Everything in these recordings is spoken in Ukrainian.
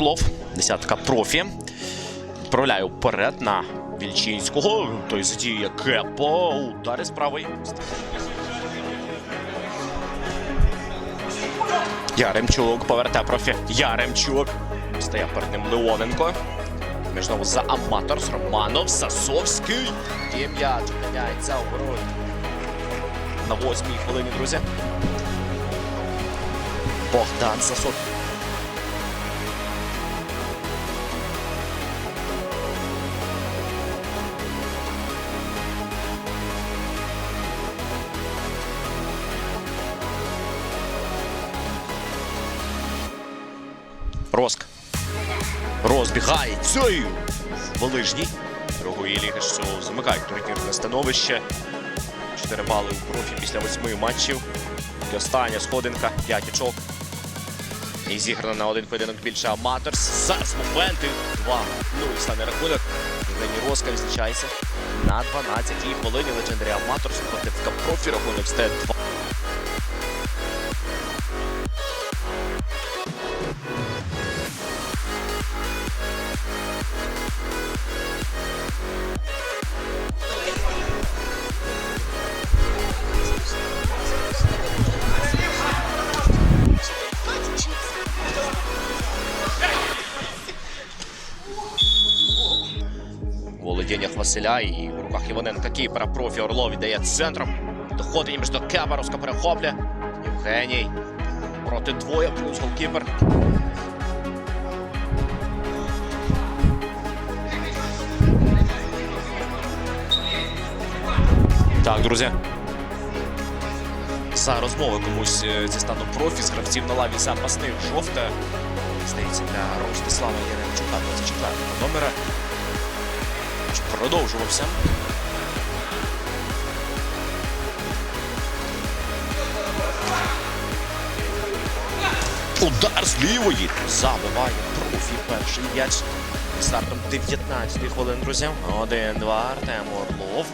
Орлов, десятка профі. Відправляє вперед на Вільчинського. Той задіє Кепо. Удар із правої. Яремчук повертає профі. Яремчук. Стає перед ним Леоненко. Між знову за аматорс. Романов. Сасовський. Є м'яч. Опиняється оборот. На восьмій хвилині, друзі. Богдан Сасов. Роск. Розбігається. Волижній. Другої ліги що замикають турнірне становище. 4 бали у профі після восьми матчів. І остання сходинка, 5 очок. І зіграно на один поєдинок більше Аматорс. Зараз моменти. 2 Ну і стане рахунок. Євгеній Роска відзначається на 12-й хвилині. Легендарі Аматорс проти ФК профі рахунок стає 2. У Василя і в руках Іваненка Кіпера. Профі Орлов віддає центром. Доходить між до Кебаровська перехоплює. Євгеній. Проти двоє плюс голкіпер. Так, друзі. За розмови комусь е, зі стану профі з гравців на лаві запасних жовте. Здається, для Ростислава Яремчука 24 номера. Матч продовжувався. Удар з лівої забиває профі перший м'яч. Стартом 19 хвилин, друзі. 1-2 Артем Орлов.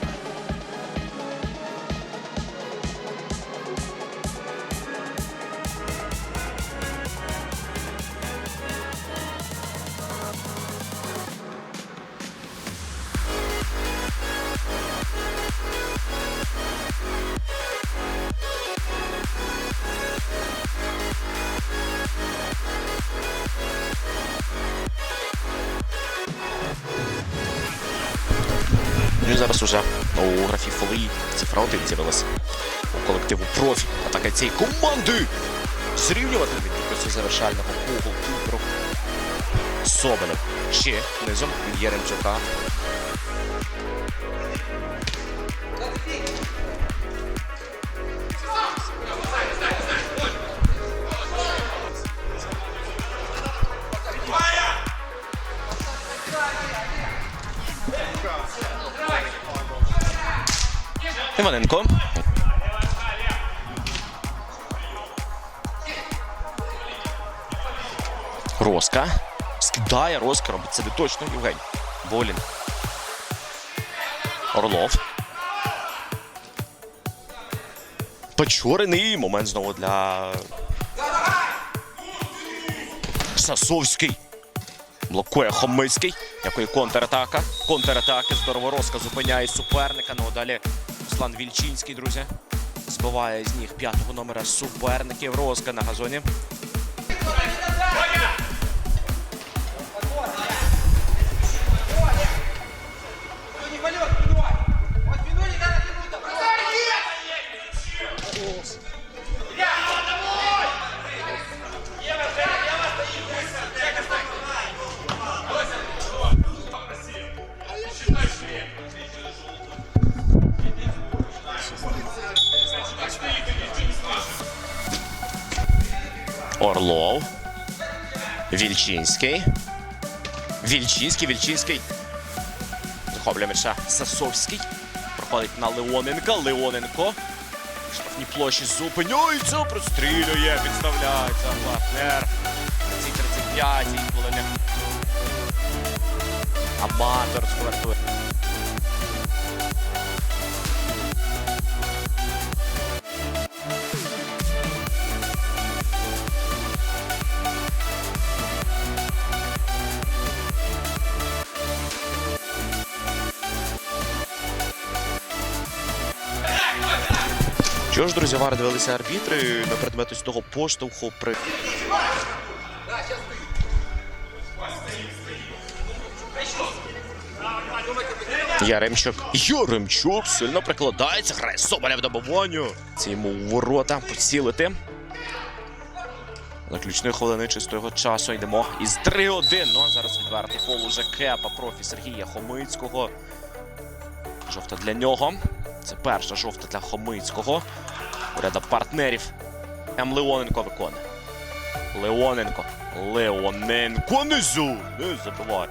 Ну і зараз уже у графі Фолії цифра 1 з'явилася у колективу профі. Атака цієї команди зрівнювати від після завершального кругу Кіпру. Соболев. Ще низом Єремчука. Іваненко. Роска. Скидає Роска, робить це не точно Євгень. Волін. Орлов. Печорений момент знову для. Сасовський. Блокує Хомицький. Якої контратака. Контратаки. Здорово Роска зупиняє суперника. Ну далі Руслан Вільчинський, друзі. Збиває з ніг п'ятого номера суперників. Роска на газоні. Орлов. Вільчинський. Вільчинський, Вільчинський. Захоплює м'яча Сасовський. Проходить на Леоненка. Леоненко. штрафній площі зупиняється, прострілює, підставляється партнер. На цій 35-й хвилині. Аматор стартує. Що ж, друзі, вар дивилися арбітри на предмет ось того поштовху при. Яремчук. Яремчук сильно прикладається, грає Соболя в добуванню. Це йому у ворота поцілити. Заключної хвилини чистого часу йдемо із 3-1. Ну а зараз відвертий фол уже кепа профі Сергія Хомицького. Жовта для нього. Це перша жовта для Хомицького. Уряда партнерів. М. Леоненко виконує. Леоненко. Леоненко низу. Не забувай.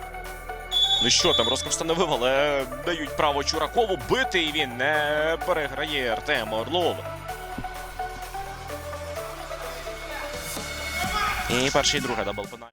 Ну що там, розков встановив, але дають право Чуракову бити, і він не переграє Артема Орлова. І перший і друге дабл.